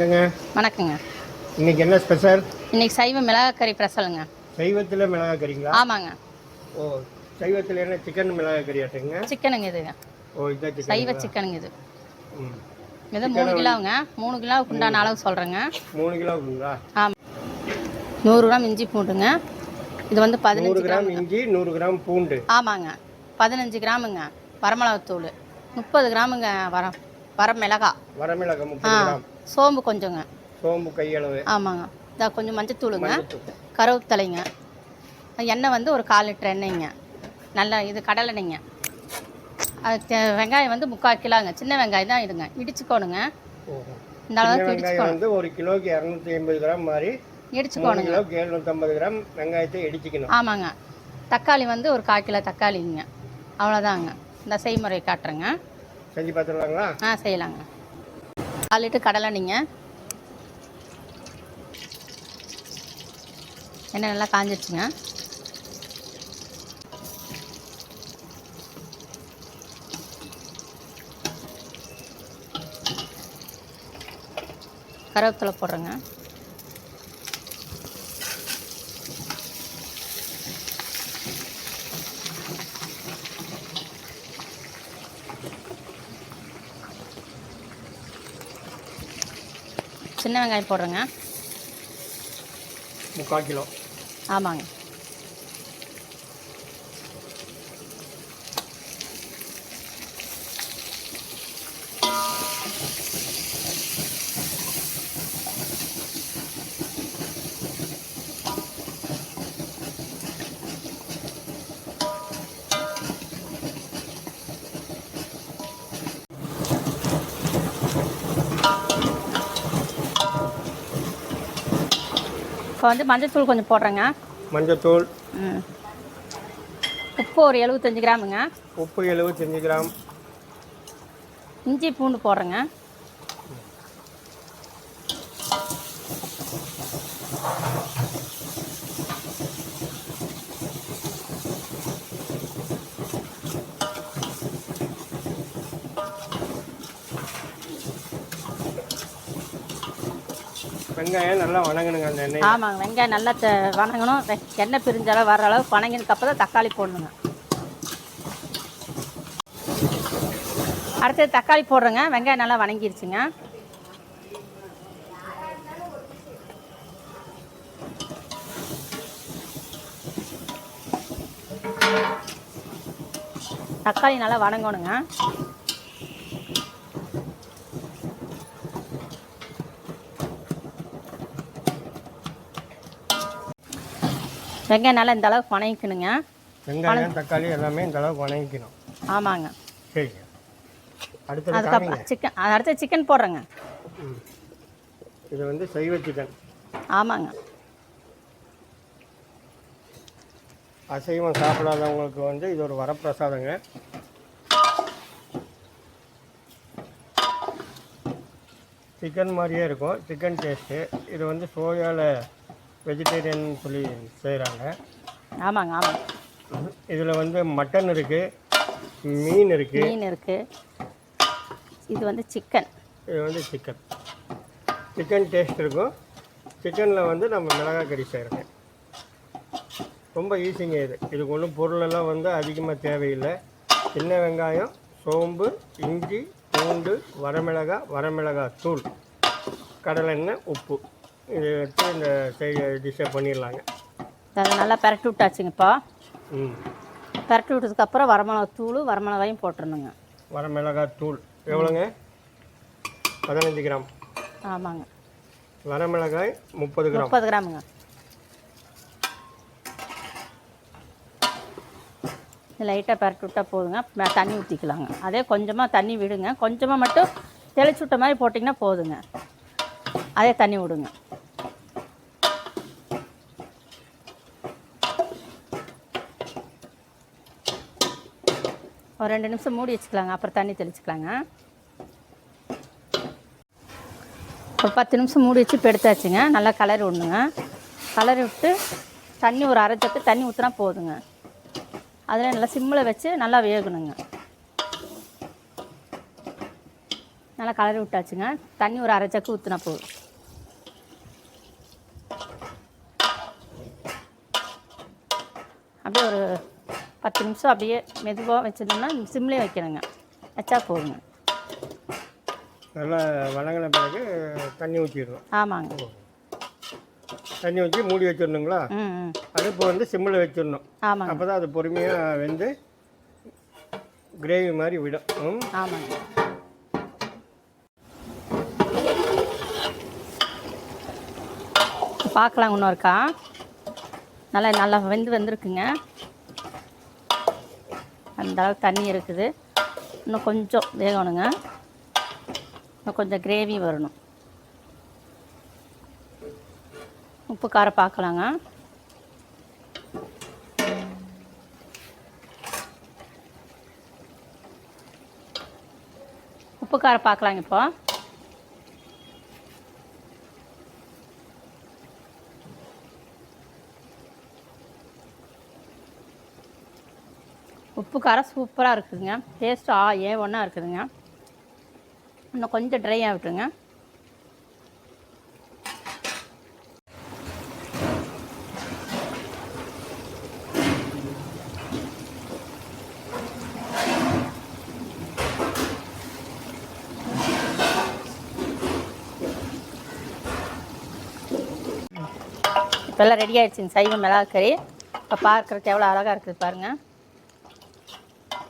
வணக்கங்க. இன்னைக்கு என்ன ஸ்பெஷல்? இன்னைக்கு சைவ மிளகாக்கறி பிரசலுங்க சைவத்தில் மிளகாய் கறிங்களா ஆமாங்க. ஓ சைவத்தில் என்ன சிக்கன் மிளகாய் கறி ஆட்டுங்க? சிக்கனுங்க இதுங்க ஓ இதான் சைவ சிக்கனுங்க இது. ம். இது மூணு கிலோவுங்க மூணு கிலோவுக்கு உண்டான அளவு சொல்கிறேங்க மூணு கிலோ ஆமாம் நூறு கிராம் இஞ்சி பூண்டுங்க. இது வந்து பதினஞ்சு கிராம் கிராம் இஞ்சி நூறு கிராம் பூண்டு. ஆமாங்க. பதினஞ்சு கிராமுங்க. வரமிளகாத்தூள். முப்பது கிராமுங்க வர வரமிளகா. வரமிளகாய் ஆ சோம்பு கொஞ்சங்க. சோம்பு கையளவு. ஆமாங்க. இதா கொஞ்சம் மஞ்சத்தூளுங்க. மஞ்சத்தூள். கருவேப்பிலைங்க. எண்ணெய் வந்து ஒரு கால் லிட்டர் எண்ணெய்ங்க. நல்ல இது கடலெண்ணெய்ங்க. அது வெங்காயம் வந்து முக்கால் கிலோங்க. சின்ன வெங்காயம் தான் இதுங்க. இடிச்சுக்கோணுங்க. இந்த அளவுக்கு இடிச்சுக்கோணும். வந்து ஒரு கிலோக்கு இரநூத்தி எண்பது கிராம் மாதிரி இடிச்சுக்கோணுங்க. கிலோக்கு எழுநூற்றம்பது கிராம் வெங்காயத்தை இடிச்சிக்கணும். ஆமாங்க. தக்காளி வந்து ஒரு கால் கிலோ தக்காளிங்க. அவ்வளோதாங்க. இந்த செய்முறை காட்டுறேங்க. செஞ்சு பார்த்துடலாங்களா? ஆ செய்யலாங்க. கால் லிட்டர் கடலெண்ணெய்ங்க எண்ணெய் நல்லா காஞ்சிருச்சுங்க. கருவேப்பிலை போடுறேங்க. சின்ன வெங்காயம் போடுறேங்க. முக்கால் கிலோ. ஆமாங்க. இப்போ வந்து மஞ்சத்தூள் கொஞ்சம் போடுறேங்க. மஞ்சத்தூள். உப்பு ஒரு எழுபத்தஞ்சு கிராமுங்க. உப்பு எழுபத்தஞ்சு கிராம். இஞ்சி பூண்டு போடுறேங்க. வெங்காயம் நல்லா வணங்கணுங்க அந்த எண்ணெய் ஆமாங்க வெங்காயம் நல்லா வணங்கணும். எண்ணெய் பிரிஞ்ச அளவு வர அளவு வணங்கினதுக்கு அப்புறம் தான் தக்காளி போடணுங்க. அடுத்தது தக்காளி போடுறேங்க. வெங்காயம் நல்லா வணங்கிருச்சுங்க. தக்காளி நல்லா வணங்கணுங்க. வெங்காயம் நல்லா இந்த அளவுக்கு வணங்கிக்கணுங்க. வெங்காயம் தக்காளி எல்லாமே இந்த அளவுக்கு வணங்கிக்கணும். ஆமாங்க. சரிங்க அதுக்கப்புறம் சிக்கன் அடுத்து சிக்கன் போடுறேங்க. இது வந்து சைவ சிக்கன் ஆமாங்க. அசைவம் சாப்பிடாதவங்களுக்கு வந்து இது ஒரு வரப்பிரசாதங்க. சிக்கன் மாதிரியே இருக்கும். சிக்கன் டேஸ்ட்டு இது வந்து சோயாவில் வெஜிடேரியன் சொல்லி செய்கிறாங்க ஆமாங்க ஆமாங்க இதில் வந்து மட்டன் இருக்குது மீன் இருக்குது மீன் இருக்குது இது வந்து சிக்கன். இது வந்து சிக்கன். சிக்கன் டேஸ்ட் இருக்கும். சிக்கனில் வந்து நம்ம மிளகாய் கறி செய்கிறோங்க ரொம்ப ஈஸிங்க இது. இதுக்கு ஒன்றும் பொருளெல்லாம் வந்து அதிகமாக தேவையில்லை. சின்ன வெங்காயம் சோம்பு இஞ்சி பூண்டு வரமிளகாய் வரமிளகாய் தூள் கடலெண்ணெய் உப்பு. இது வச்சு இந்த செய்ய பண்ணிடலாங்க. அதை நல்லா பரட்டி விட்டாச்சுங்க இப்போ ம். பரட்டி விட்டதுக்கப்புறம் வரமிளகா தூள் வரமிளகாயும் போட்டுருணுங்க வரமிளகாய் தூள் எவ்வளோங்க? பதினஞ்சு கிராம். ஆமாங்க. வரமிளகாய் முப்பது கிராம். முப்பது கிராமுங்க. லைட்டாக பரட்டி விட்டா போதுங்க. தண்ணி ஊற்றிக்கலாங்க அதே கொஞ்சமாக தண்ணி விடுங்க. கொஞ்சமாக மட்டும் தெளிச்சு விட்ட மாதிரி போட்டிங்கன்னா போதுங்க. அதே தண்ணி விடுங்க. ஒரு ரெண்டு நிமிஷம் மூடி வச்சுக்கலாங்க. அப்புறம் தண்ணி தெளிச்சுக்கலாங்க. ஒரு பத்து நிமிஷம் மூடி வச்சு இப்போ எடுத்தாச்சுங்க. நல்லா கலரி விடணுங்க. கலரி விட்டு தண்ணி ஒரு அரை சத்து தண்ணி ஊற்றினா போதுங்க. அதில் நல்லா சிம்மில் வச்சு நல்லா வேகணுங்க. நல்லா கலரி விட்டாச்சுங்க. தண்ணி ஒரு அரை சக்கு ஊற்றினா போதும். அப்படியே ஒரு பத்து நிமிஷம் அப்படியே மெதுவாக வச்சிருந்தோம்னா சிம்லேயே வைக்கணுங்க. வச்சா போதுங்க. நல்லா வதங்கின பிறகு தண்ணி ஊற்றிடணும் ஆமாங்க. தண்ணி ஊற்றி மூடி வச்சிடணுங்களா? அடுப்பு வந்து சிம்மில் வச்சிடணும். ஆமாங்க. அப்போ தான் அது பொறுமையாக வெந்து கிரேவி மாதிரி விடும். ஆமாங்க. பார்க்கலாம் இன்னொருக்கா. நல்லா நல்லா வெந்து வந்திருக்குங்க. அந்தளவுக்கு தண்ணி இருக்குது. இன்னும் கொஞ்சம் வேகணுங்க. இன்னும் கொஞ்சம் கிரேவி வரணும். உப்பு காரம் பார்க்கலாங்க. உப்பு காரம் பார்க்கலாங்க இப்போது உப்பு காரம் சூப்பராக இருக்குதுங்க. டேஸ்ட் ஆ ஏ ஒன்றா இருக்குதுங்க. இன்னும் கொஞ்சம் ட்ரை ஆகட்டுங்க இப்போல்லாம் ரெடி ஆயிடுச்சுங்க. சைவ மிளகாக்கறி இப்போ பார்க்குறதுக்கு எவ்வளோ அழகாக இருக்குது பாருங்கள்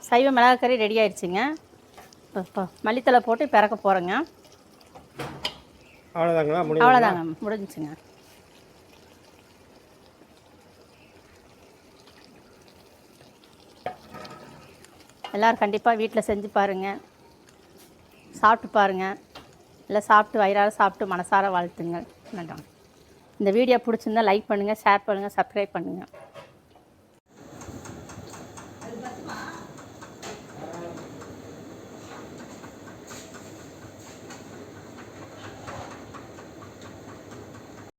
சைவ மிளகாக்கறி ரெடி ஆயிடுச்சுங்க. மல்லித்தலை போட்டு பிறக்க போகிறேங்க அவ்வளோதாங்களா அவ்வளோதாங்க முடிஞ்சுங்க எல்லோரும் கண்டிப்பாக வீட்டில் செஞ்சு பாருங்கள் சாப்பிட்டு பாருங்கள் இல்லை சாப்பிட்டு வயிறார சாப்பிட்டு மனசார வாழ்த்துங்க நன்றி. இந்த வீடியோ பிடிச்சிருந்தா லைக் பண்ணுங்கள் ஷேர் பண்ணுங்கள் சப்ஸ்கிரைப் பண்ணுங்கள்